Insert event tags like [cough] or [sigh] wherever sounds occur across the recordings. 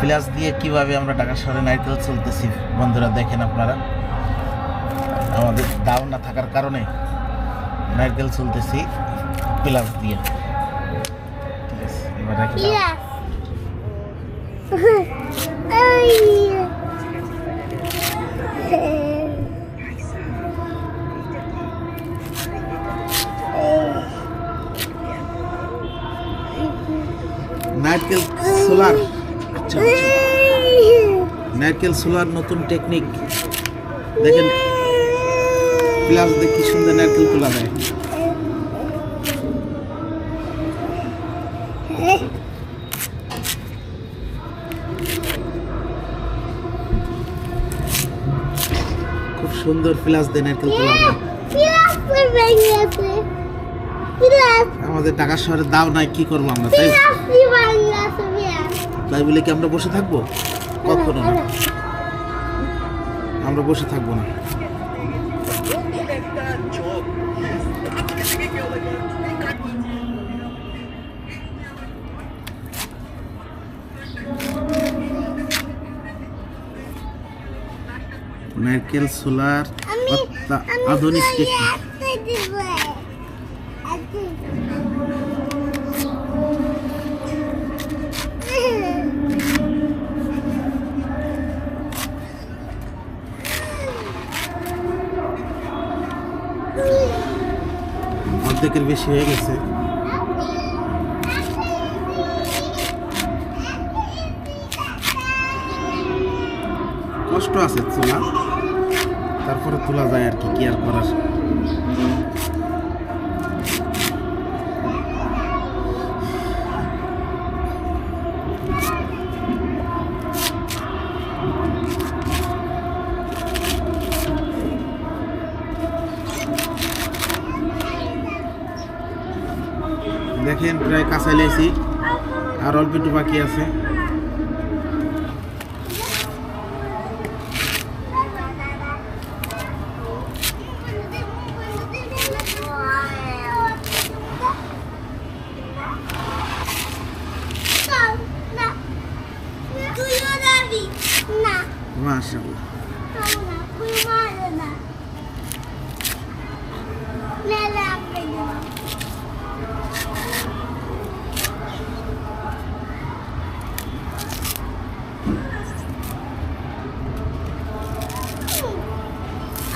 Flash দিয়ে কীভাবে আমরা ঢাকা শহরে নারকেল চলতেছি বন্ধুরা দেখেন আপনারা। আমাদের দাও না থাকার কারণে নারকেল চলতেছি প্লাস দিয়ে। ঠিক আছে এবার রেখে [laughs] নারকেল সোলার। আচ্ছা আচ্ছা। নারকেল সোলার নতুন টেকনিক। দেখেন প্লাস দিয়ে কি সুন্দর নারকেল তোলা যায়। খুব সুন্দর প্লাস দিয়ে নারকেল তোলা যায়। আমাদের ঢাকা শহরে দাও নাই কি করব আমরা তাই. তাই বলে কি আমরা বসে থাকব? কখনো না। আমরা বসে থাকব না। নারকেল সোলার আধুনিক টেকনিক অর্ধেকের বেশি হয়ে গেছে। কষ্ট আছে তোলা তারপরে তোলা যায় আর কি কি আর করার? দেখেন প্রায় কাঁচাই লাইছি আর অল্প একটু বাকি আছে না মাশাআল্লাহ না তুই মারে না লেলা পেল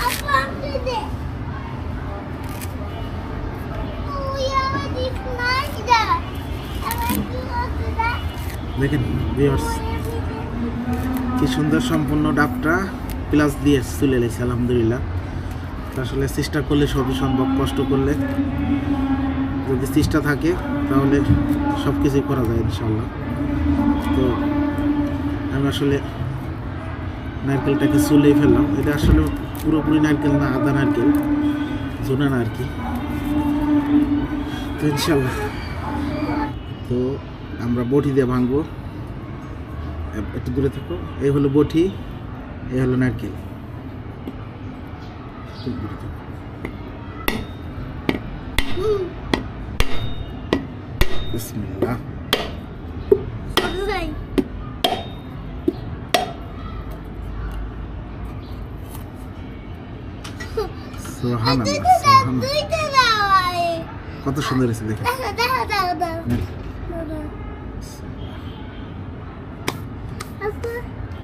আপা দে তুই আমার দিক নাই দা আমার দিক দা দেখেন ভিউয়ার্স কি সুন্দর সম্পূর্ণ ডাবটা প্লাস দিয়ে চলে এলেছে আলহামদুলিল্লাহ। আসলে চেষ্টা করলে সবই সম্ভব, কষ্ট করলে। যদি চেষ্টা থাকে, তাহলে সব কিছুই করা যায় ইনশাল্লাহ তো আমি আসলে নারকেলটাকে চুলেই ফেললাম। এটা আসলে পুরোপুরি নারকেল না, আদা নারকেল জোনা আর কি। তো ইনশাল্লাহ তো আমরা বটি দিয়ে ভাঙবো। একটু দূরে থাকো। এই হলো বটি এই হলো নারকেল। দূরে থাকো। বিসমিল্লাহ। কত সুন্দর হয়েছে দেখেন Jasper?